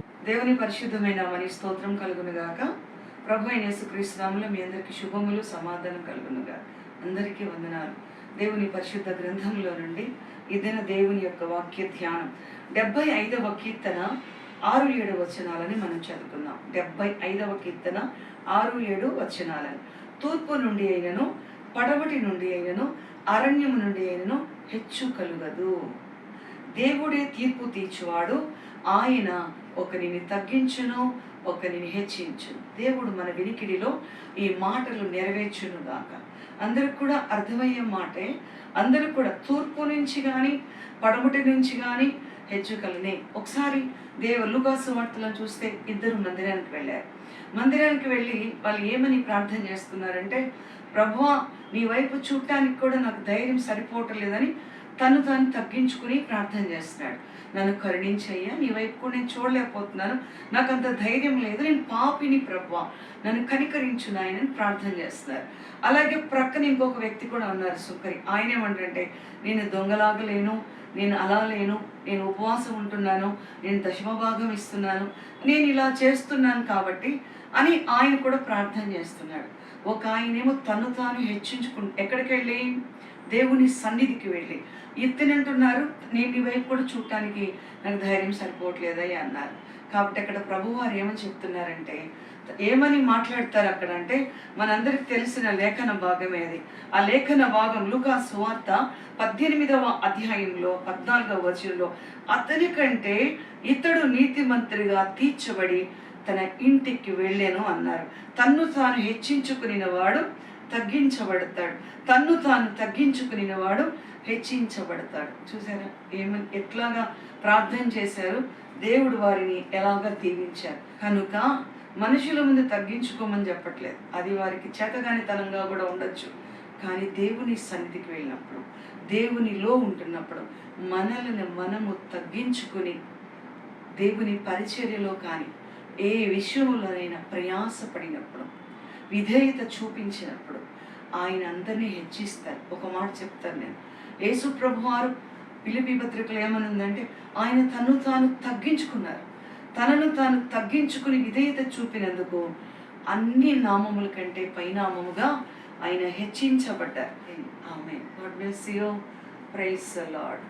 దేవుని పరిశుద్ధమైన మరి స్తోత్రం కలుగునుగాక. ప్రభు అయిన యేసుక్రీస్తునాములు మీ అందరికీ శుభములు సమాధానం కలుగునుగా. అందరికీ వందనాలు. దేవుని పరిశుద్ధ గ్రంథంలో నుండి ఇదిన దేవుని యొక్క వాక్య ధ్యానం. డెబ్బై ఐదవ కీర్తన ఆరు ఏడు వచనాలని మనం చదువుకుందాం. డెబ్బై ఐదవ కీర్తన ఆరు ఏడు వచనాలని. తూర్పు నుండి అయినను పడవటి నుండి అయినను అరణ్యము నుండి అయినను హెచ్చు కలుగదు. దేవుడే తీర్పు తీర్చువాడు. ఆయన ఒకరిని తగ్గించును ఒకరిని హెచ్చించును. దేవుడు మన వినికిడిలో ఈ మాటలు నెరవేర్చును గాక. అందరికి కూడా అర్థమయ్యే మాటే. అందరూ కూడా తూర్పు నుంచి కానీ పడమటి నుంచి కానీ హెచ్చుకలనే. ఒకసారి దేవ లుగాసు వార్తలను చూస్తే ఇద్దరు మందిరానికి వెళ్ళారు. మందిరానికి వెళ్ళి వాళ్ళు ఏమని ప్రార్థన చేస్తున్నారంటే ప్రభువా నీ వైపు చూడటానికి కూడా నాకు ధైర్యం సరిపోవటం లేదని తను తాను తగ్గించుకుని ప్రార్థన చేస్తున్నాడు. నన్ను కరుణించయ్యా నీ వైపు కూడా నేను చూడలేకపోతున్నాను. నాకు అంత ధైర్యం లేదు. నేను పాపిని ప్రభు నన్ను కనికరించు నాయనని ప్రార్థన చేస్తున్నారు. అలాగే ప్రక్కన ఇంకొక వ్యక్తి కూడా ఉన్నారు సుఖరి ఆయన ఏమంటే నేను దొంగలాగలేను నేను అలా లేను. నేను ఉపవాసం ఉంటున్నాను. నేను దశమ భాగం ఇస్తున్నాను. నేను ఇలా చేస్తున్నాను కాబట్టి అని ఆయన కూడా ప్రార్థన చేస్తున్నాడు. ఒక ఆయనేమో తను తాను హెచ్చించుకుంటు ఎక్కడికి వెళ్ళి? దేవుని సన్నిధికి వెళ్ళి ఎత్తినంటున్నారు నేను ఈ వైపు కూడా చూడటానికి నాకు ధైర్యం సరిపోవట్లేదయ్యా అన్నారు. కాబట్టి అక్కడ ప్రభువారు ఏమని చెప్తున్నారంటే ఏమని మాట్లాడతారు అక్కడ అంటే మనందరికి తెలిసిన లేఖన భాగమే అది. ఆ లేఖన భాగం లుకా సువార్త పద్దెనిమిదవ అధ్యాయంలో పద్నాలుగవ వచనంలో అతని కంటే ఇతడు నీతిమంతుడిగా తీర్చబడి తన ఇంటికి వెళ్ళాను అన్నారు. తన్ను తాను హెచ్చించుకుని వాడు తగ్గించబడతాడు. తన్ను తాను తగ్గించుకుని వాడు హెచ్చించబడతాడు. చూసారా? ఏమని ఎట్లాగా ప్రార్థన చేశారు? దేవుడు వారిని ఎలాగా దీవించారు? కనుక మనుషుల ముందు తగ్గించుకోమని చెప్పట్లేదు. అది వారికి చేతగానితనంగా కూడా ఉండొచ్చు. కానీ దేవుని సన్నిధికి వెళ్ళినప్పుడు దేవునిలో ఉంటున్నప్పుడు మనల్ని మనము తగ్గించుకుని దేవుని పరిచర్యలో కానీ ఏ విషయంలోనైనా ప్రయాసపడినప్పుడు విధేయత చూపించినప్పుడు ఆయన అందరినీ హెచ్చిస్తారు. ఒక మాట చెప్తాను నేను. యేసు ప్రభు వారు పిలిపి పత్రికలు ఏమనుందంటే ఆయన తను తాను తగ్గించుకున్నారు. తనను తాను తగ్గించుకుని విధేయత చూపినందుకు అన్ని నామముల కంటే పైనామముగా ఆయన హెచ్చించబడ్డారు. ఆమె God bless you praise lord